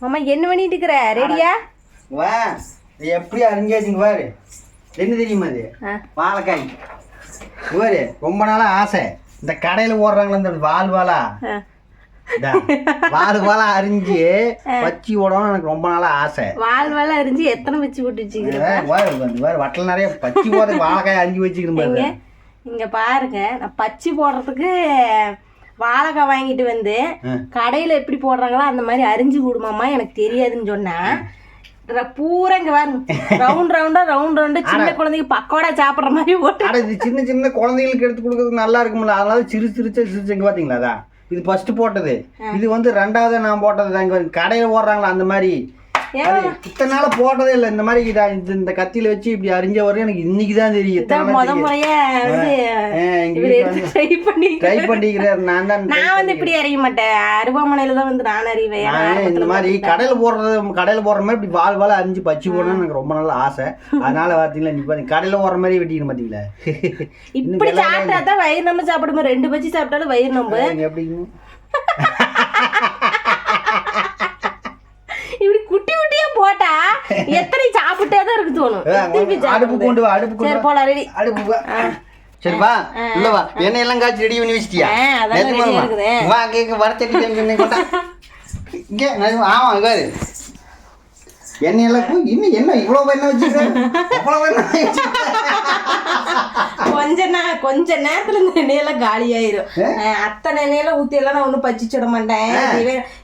மாமா என்ன பண்ணிட்டு இருக்கிற ரெடியா வா இது எப்படி அறிஞ்சாச்சுங்க பாரு. என்ன தெரியுமா அது. வாழைக்காய். பாரு ரொம்ப நாளா ஆசை. இந்த கடையில் ஓடுறாங்களே இந்த வால் வாலா வால் வாலா அரிஞ்சு வச்சு ஓடணும்னு எனக்கு ரொம்ப நாளா ஆசை. வால் வாழ அரிஞ்சு எத்தனை வச்சு போட்டு வச்சுக்கிற வேறு வட்டல் நிறைய பச்சி போகிற வாழைக்காய் அரிஞ்சு வச்சுக்கிறேன் இங்க பாரு இங்க பாருங்க நான் பச்சி போடுறதுக்கு வாழைக்காய் வாங்கிட்டு வந்து. கடையில எப்படி போடுறாங்களோ அந்த மாதிரி அரிஞ்சு கொடுமாமா எனக்கு தெரியாதுன்னு சொன்னேன் பூரா இங்க பாருங்க. ரவுண்ட் ரவுண்டா ரவுண்ட் ரவுண்டா சின்ன குழந்தைங்க பக்கோடா சாப்பிடுற மாதிரி இது சின்ன சின்ன குழந்தைகளுக்கு எடுத்து கொடுக்கறதுக்கு நல்லா இருக்கும்ல. அதனால சிறு சிரிச்ச சிரிச்சுங்க பார்த்தீங்களா அதான் இது ஃபர்ஸ்ட் போட்டது. இது வந்து ரெண்டாவது நான் போட்டது தான் கடையில் ஓடுறாங்களா அந்த மாதிரி? இத்தனை நாள் போட்டதே இல்லை. இந்த மாதிரி இந்த இந்த கத்தியில வச்சு இப்படி அரிஞ்ச வரையும் எனக்கு இன்னைக்கு தான் தெரியும். முத. முறையா ட்ரை பண்ணி ட்ரை பண்ணிக்கிறார். நான் தான் நான் வந்து இப்படி அறிய மாட்டேன். அருவாமனையில தான் வந்து நான் அறிவேன் இந்த மாதிரி கடையில் போடுறது கடையில் போடுற மாதிரி இப்படி வால் வாழ அரிஞ்சு பச்சி போடணும்னு எனக்கு ரொம்ப நாள் ஆசை. அதனால பார்த்தீங்களா நீ பாத்தீங்க கடையில் போடுற மாதிரி வெட்டிக்கணும் பார்த்தீங்களா இப்படி சாப்பிட்டா தான் வயிறு நம்ம சாப்பிடும்போது ரெண்டு பச்சி சாப்பிட்டாலும் வயிறு நம்ப எப்படிங்க இப்படி குட்டி குட்டியா போட்டா எத்தனை சாப்பிட்டே தான் இருக்கு தோணும். அடுப்பு. கொண்டு வா அடுப்பு கொண்டு போலாம் ரெடி அடுப்பு வா. சரி வா உள்ள வா. எண்ணெய் எல்லாம் காய்ச்சி ரெடி பண்ணி வச்சிட்டியா வா. கேக்க வரச்சட்டி இங்கே ஆமா இவாரு எண்ணெய் எல்லாம் இன்னும் என்ன இவ்வளவு எண்ணெய் வச்சிருக்கேன் கொஞ்ச நே கொஞ்ச நேரத்துல இந்த எண்ணெயெல்லாம் காலி ஆயிரும் அத்தனை எண்ணெயெல்லாம் ஊத்தி எல்லாம் நான் ஒன்றும் பச்சிச்சு விட மாட்டேன்.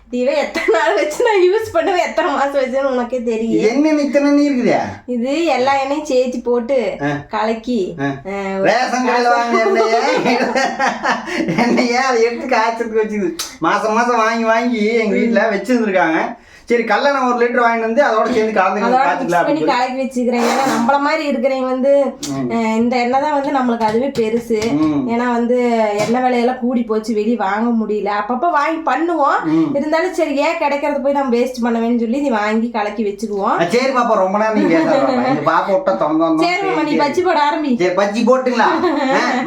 இதுவே எத்தனை நாள் வச்சு நான் யூஸ் பண்ணுவேன் எத்தனை மாசம் வச்சுன்னு உனக்கே தெரியும் எண்ணெய் இத்தனை எண்ணெய் இருக்குதா இது எல்லா எண்ணெயும் சேர்த்து போட்டு கலக்கி ரேஷன் கடையில் வாங்க எண்ணெயே? அதை எடுத்து காய்ச்சறதுக்கு வச்சுக்குது மாசம் மாசம் வாங்கி வாங்கி எங்க வீட்டுல வச்சிருந்துருக்காங்க. சரி கல்லெண்ணெய் ஒரு லிட்டர் வாங்கிட்டு வந்து அதோட சேர்ந்து கலந்து கலக்கி வச்சுக்கிறேன். ஏன்னா நம்மள மாதிரி இருக்கிறவங்க வந்து இந்த எண்ணெய் தான் வந்து நம்மளுக்கு அதுவே பெருசு. ஏன்னா வந்து எண்ணெய் விலையெல்லாம் கூடி போச்சு வெளியே வாங்க முடியல. அப்பப்போ வாங்கி பண்ணுவோம். இருந்தாலும் சரி ஏன் கிடைக்கிறத போய் நம்ம வேஸ்ட் பண்ணவேன்னு சொல்லி நீ வாங்கி கலக்கி வச்சுக்குவோம். சரி பாப்பா ரொம்ப நேரம் நீங்க பாப்பா. விட்டா தொங்க சரி நீ பச்சி போட ஆரம்பி. சரி பச்சி போட்டுங்களா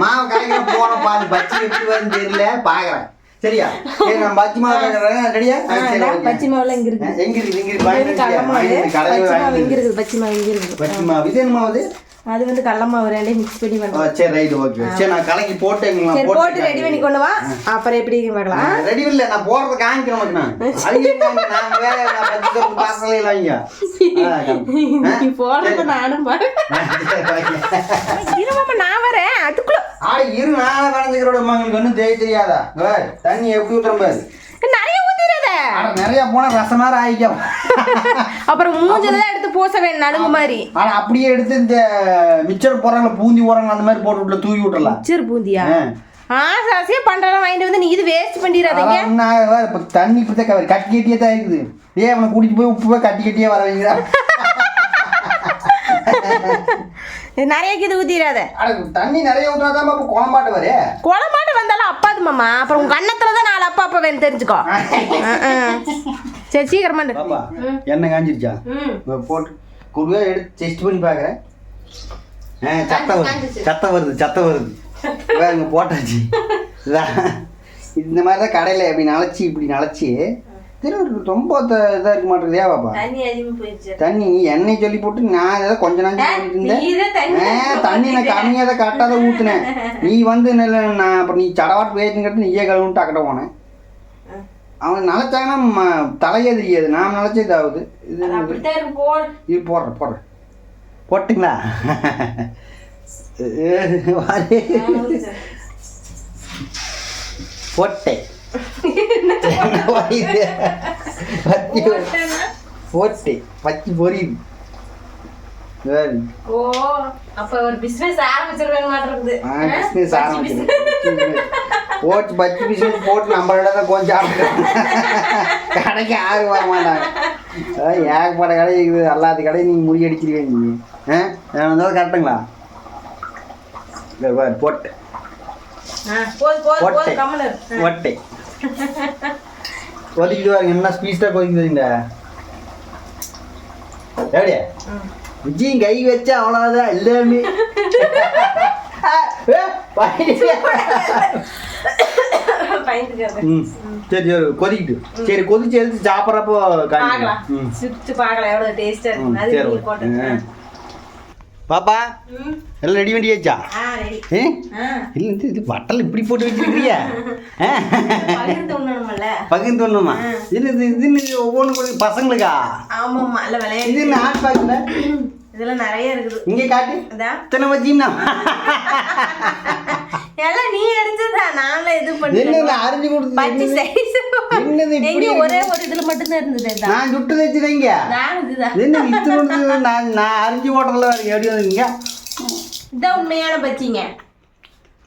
மாவு கலைக்கிற போன பாரு பச்சி எப்படி வரும்னு தெரியல. பாக்குறேன். சரியா? சரி நான் பச்சி மாவு கலைக்கிறேன் ரெடியா? ஆ, சரி, okay. பச்சி மாவுல இங்க இருக்கு எங்க இருக்கு இங்க இருக்கு இது வாங்கிட்டு கடல மாவு. வாங்கிட்டு கடையில பச்சி மாவு இங்க வாங்கிட்டு இருக்குது? பச்சி மாவு இங்க இருக்குது? பச்சி மாவு இது என்ன மாவு இது? அது வந்து கடல மாவு ரெண்டையும் மிக்ஸ் பண்ணி பண்ணுவோம். சரி ரைட் ஓகே சரி நான் கலக்கி போட்டேங்களா போட்டு ரெடி பண்ணி கொண்டு வா. அப்புறம் எப்படி பார்க்கலாம். ரெடி இல்ல நான் போறத காமிக்கிறேன் நான். வேற நான் பாசல இல்ல நீ போடுறது நானும் பாரு நான் வரேன். அதுக்குள்ள ஆட இரு நான் வரைஞ்சுக்கிறோட உங்களுக்கு ஒன்றும் தெரிய தெரியாதா? தண்ணி எப்படி ஊத்துறேன் பாரு. நிறைய ஊத்திடாத. நிறைய போனா ரசம் மாதிரி ஆயிக்கும். அப்புறம் மூஞ்சில எடுத்து பூச வேணும் நடுங்கு மாதிரி. ஆனா அப்படியே எடுத்து இந்த மிச்சர் போறாங்களா பூந்தி போறாங்க அந்த மாதிரி போட்டு விட்டுல தூக்கி விட்டுறலாம். சரி பூந்தியா. ஆசை ஆசையா பண்றதெல்லாம் வாங்கிட்டு வந்து நீ இது வேஸ்ட் பண்ணிடாதீங்க. இப்ப தண்ணி இப்படி தான் கட்டி கட்டியே தான் இருக்குது. ஏன் அவனை கூட்டிட்டு போய் உப்பு போய் கட்டி கட்டியே வர வைக்கிறா. இது நிறைய இது ஊத்திடாத. தண்ணி நிறைய ஊற்றினா தான் குழம்பாட்ட வரே குளமாட்டு வந்தாலும் அப்பாது மாமா. அப்புறம் உங்க கண்ணத்துல தான் நாலு அப்பா அப்பா வேணும் தெரிஞ்சுக்கோ. சரி சீக்கிரமா எண்ணெய் காஞ்சிருச்சா? போட்டு குருவே எடுத்து டெஸ்ட் பண்ணி பார்க்குறேன் ஆ சத்தம் வருது. சத்தம் வருது சத்தம் வருது. வேறுங்க போட்டாச்சு. இந்த மாதிரி தான் கடையில் இப்படி நனைச்சி இப்படி நனைச்சி திரும்ப ரொம்ப இதாக இருக்க மாட்டேங்குது. ஏன் பாப்பா? தண்ணி அதிகமா போயிடுச்சு தண்ணி எண்ணெய் சொல்லி போட்டு நான் ஏதோ கொஞ்ச நாள் இருந்தேன். நீதான் தண்ணி நான் கம்மியாக தான் கரெக்டாக தான் ஊற்றுனேன் நீ வந்து நல்ல நான் அப்புறம் நீ சடவாட்டு போயிட்டுங்கிறது நீயே கழுவுன்ட்டு அக்கட்ட போனேன். அவன் நினச்சாங்கன்னா தலையே தெரியாது. நான் நினச்சது ஆகுது இது இது போடுறேன் போடுறேன். போட்டுங்களா. போட்டேன். வாயுது? பத்தி போட்டு. பச்சி பொரியுது. ஓ அப்ப ஒரு பிசினஸ் ஆரம்பிச்சிருவேன் மாட்டிருக்குது. business ஆரம்பிச்சிருக்கேன். போட்டு பச்சை பிஸ்னஸ் போட்டு நம்மளோட தான் கொஞ்சம் சாப்பிட்டு கடைக்கு யாரும் வர மாட்டாங்க. ஏகப்பட்ட கடை இருக்குது. எல்லாத்து கடையும் நீங்கள் முறியடிச்சிருவீங்க நீங்கள் ஆ நான் கரெக்டுங்களா பாரு போட்டு. கொதிக்கிட்டு பாருங்க என்ன ஸ்பீஸ்டாக கொதிக்குதுங்க. எப்படியா விஜயும் கை வச்சா அவ்வளோதான் எல்லாமே. சரி சரி கொதிக்கிட்டு சரி கொதிச்சு எடுத்து சாப்பிட்றப்போ பார்க்கலாம். ம். சுட்டு பார்க்கலாம் எவ்வளவு டேஸ்டா ம், இருக்கு அது சரி நீ போட்டு ம். பாப்பா. எல்லாம் ரெடி பண்ணியாச்சா? ஆ ரெடி ஏ? இல்லை இது வட்டல் இப்படி போட்டு வச்சிருக்கிறியா? பகிர்ந்து ஒண்ணுமா இது இது இது ஒவ்வொன்று பசங்களுக்கா? ஆமாம்மா இல்ல விளையாடி இது என்ன ஹாட் பாக்கெட்ல இதெல்லாம் நிறைய இருக்குது. இங்கே காட்டு. அதான் இத்தனை வச்சின்னா எல்லாம் நீ அடிச்சதா? நான்லாம் இது இது அரிஞ்சு பச்சை கொடுத்து சைஸ் என்னது இப்படி எங்க ஒரே ஒரு இதுல மட்டும் தான் இருந்தது. நான் சுட்டு வச்சுருங்க நான் என்ன அரிஞ்சு போட்டதில் வேறு எப்படி வந்துங்க? இதான் உண்மையான பச்சிங்க.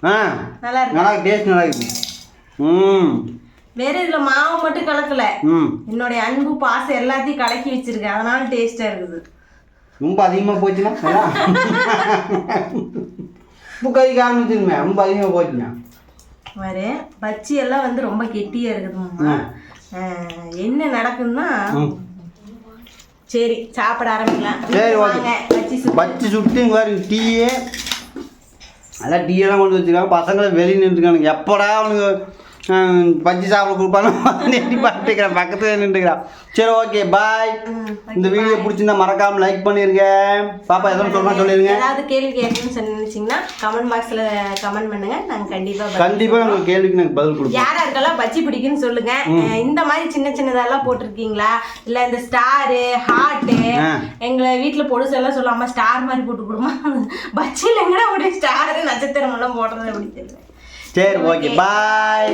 ஆ நல்லா இருக்கு. நல்லா டேஸ்ட் நல்லா இருக்கு. ம். வேற இதுல மாவு மட்டும் கலக்கல. ம். என்னுடைய அன்பு பாசம் எல்லாத்தையும் கலக்கி வச்சிருக்கேன். அதனால டேஸ்டா இருக்குது. ரொம்ப அதிகமாக போச்சுன்னா உப்பு கை காமிச்சிருமே ரொம்ப அதிகமாக போச்சுங்க. பாரு பச்சி எல்லாம் வந்து ரொம்ப கெட்டியா இருக்குதும்மா. ஆஹ், என்ன நடக்குதுன்னா சரி சாப்பிட ஆரம்பிக்கலாம். சரி, ஓகே. பச்சி சுட்டு. பாருங்க டீயே. அதான் டீயெல்லாம் கொண்டு வச்சுருக்காங்க. பசங்களை வெளியே நின்றுருக்கானுங்க எப்படா அவனுக்கு ஹம், பஜ்ஜி சாப்பிட கொடுப்பானு எட்டி பார்த்துக்கிறேன் பக்கத்துல நின்றுக்கிறான் சரி ஓகே பாய் இந்த வீடியோ பிடிச்சிருந்தா மறக்காம லைக் பண்ணிருங்க பாப்பா எதுவும் சொல்லணும் சொல்லிருங்க ஏதாவது கேள்வி கேட்கணும்னு நினைச்சீங்கன்னா கமெண்ட் பாக்ஸ்ல கமெண்ட் பண்ணுங்க நாங்க கண்டிப்பா பதில் கண்டிப்பாக உங்கள் கேள்விக்கு எனக்கு பதில் கொடுப்போம் யார் யாருக்கெல்லாம் பச்சி பிடிக்குன்னு சொல்லுங்க இந்த மாதிரி சின்ன சின்னதெல்லாம் போட்டிருக்கீங்களா இல்ல இந்த ஸ்டாரு ஹார்ட்டு ஆ. எங்களை வீட்டுல பொடுசு எல்லாம் சொல்லாம ஸ்டார் மாதிரி போட்டு கொடுமா பச்சியில் எங்கடா ஒரு ஸ்டாரு நட்சத்திரம் எல்லாம் போடுறது அப்படி தெரியல சரி ஓகே பாய்